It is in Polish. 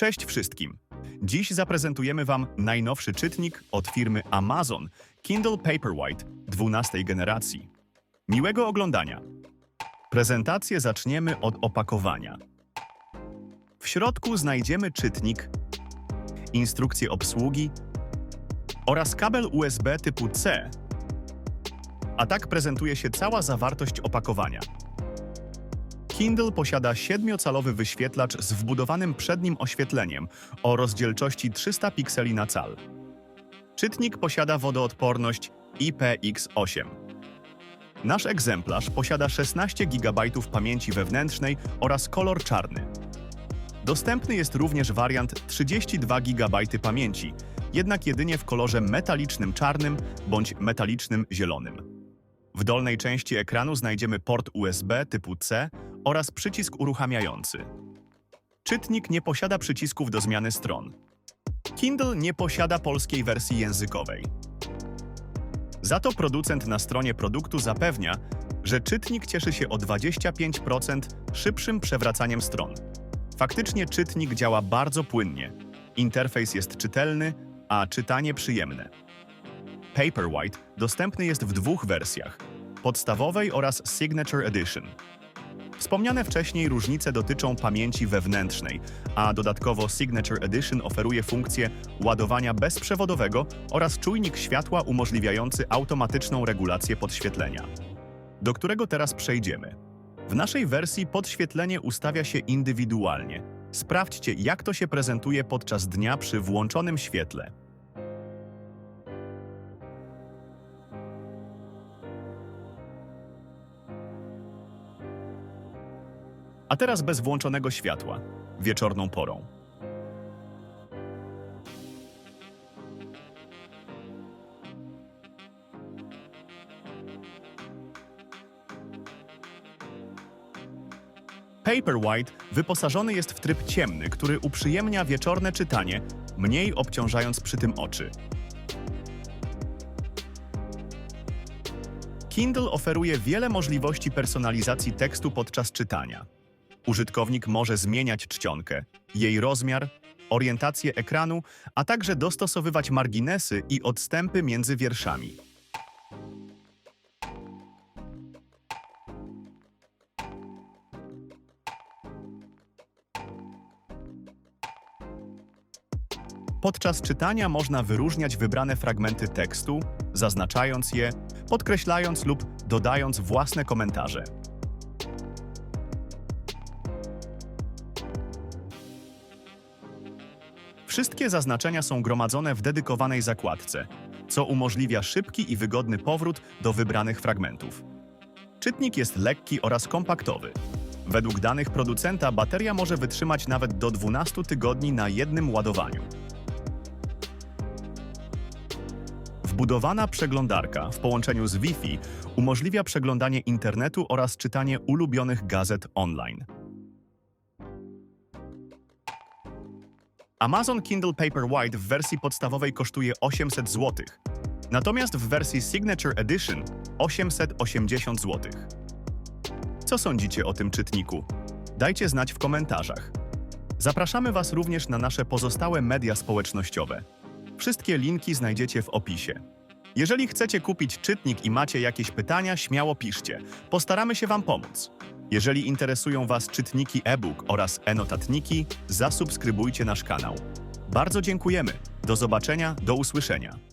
Cześć wszystkim! Dziś zaprezentujemy Wam najnowszy czytnik od firmy Amazon Kindle Paperwhite 12 generacji. Miłego oglądania! Prezentację zaczniemy od opakowania. W środku znajdziemy czytnik, instrukcję obsługi oraz kabel USB typu C. A tak prezentuje się cała zawartość opakowania. Kindle posiada 7-calowy wyświetlacz z wbudowanym przednim oświetleniem o rozdzielczości 300 pikseli na cal. Czytnik posiada wodoodporność IPX8. Nasz egzemplarz posiada 16 GB pamięci wewnętrznej oraz kolor czarny. Dostępny jest również wariant 32 GB pamięci, jednak jedynie w kolorze metalicznym czarnym bądź metalicznym zielonym. W dolnej części ekranu znajdziemy port USB typu C oraz przycisk uruchamiający. Czytnik nie posiada przycisków do zmiany stron. Kindle nie posiada polskiej wersji językowej. Za to producent na stronie produktu zapewnia, że czytnik cieszy się o 25% szybszym przewracaniem stron. Faktycznie czytnik działa bardzo płynnie. Interfejs jest czytelny, a czytanie przyjemne. Paperwhite dostępny jest w dwóch wersjach: podstawowej oraz Signature Edition. Wspomniane wcześniej różnice dotyczą pamięci wewnętrznej, a dodatkowo Signature Edition oferuje funkcję ładowania bezprzewodowego oraz czujnik światła umożliwiający automatyczną regulację podświetlenia, do którego teraz przejdziemy. W naszej wersji podświetlenie ustawia się indywidualnie. Sprawdźcie, jak to się prezentuje podczas dnia przy włączonym świetle. A teraz bez włączonego światła, wieczorną porą. Paperwhite wyposażony jest w tryb ciemny, który uprzyjemnia wieczorne czytanie, mniej obciążając przy tym oczy. Kindle oferuje wiele możliwości personalizacji tekstu podczas czytania. Użytkownik może zmieniać czcionkę, jej rozmiar, orientację ekranu, a także dostosowywać marginesy i odstępy między wierszami. Podczas czytania można wyróżniać wybrane fragmenty tekstu, zaznaczając je, podkreślając lub dodając własne komentarze. Wszystkie zaznaczenia są gromadzone w dedykowanej zakładce, co umożliwia szybki i wygodny powrót do wybranych fragmentów. Czytnik jest lekki oraz kompaktowy. Według danych producenta bateria może wytrzymać nawet do 12 tygodni na jednym ładowaniu. Wbudowana przeglądarka w połączeniu z Wi-Fi umożliwia przeglądanie internetu oraz czytanie ulubionych gazet online. Amazon Kindle Paperwhite w wersji podstawowej kosztuje 800 zł, natomiast w wersji Signature Edition 880 zł. Co sądzicie o tym czytniku? Dajcie znać w komentarzach. Zapraszamy Was również na nasze pozostałe media społecznościowe. Wszystkie linki znajdziecie w opisie. Jeżeli chcecie kupić czytnik i macie jakieś pytania, śmiało piszcie. Postaramy się Wam pomóc. Jeżeli interesują Was czytniki e-book oraz e-notatniki, zasubskrybujcie nasz kanał. Bardzo dziękujemy. Do zobaczenia, do usłyszenia.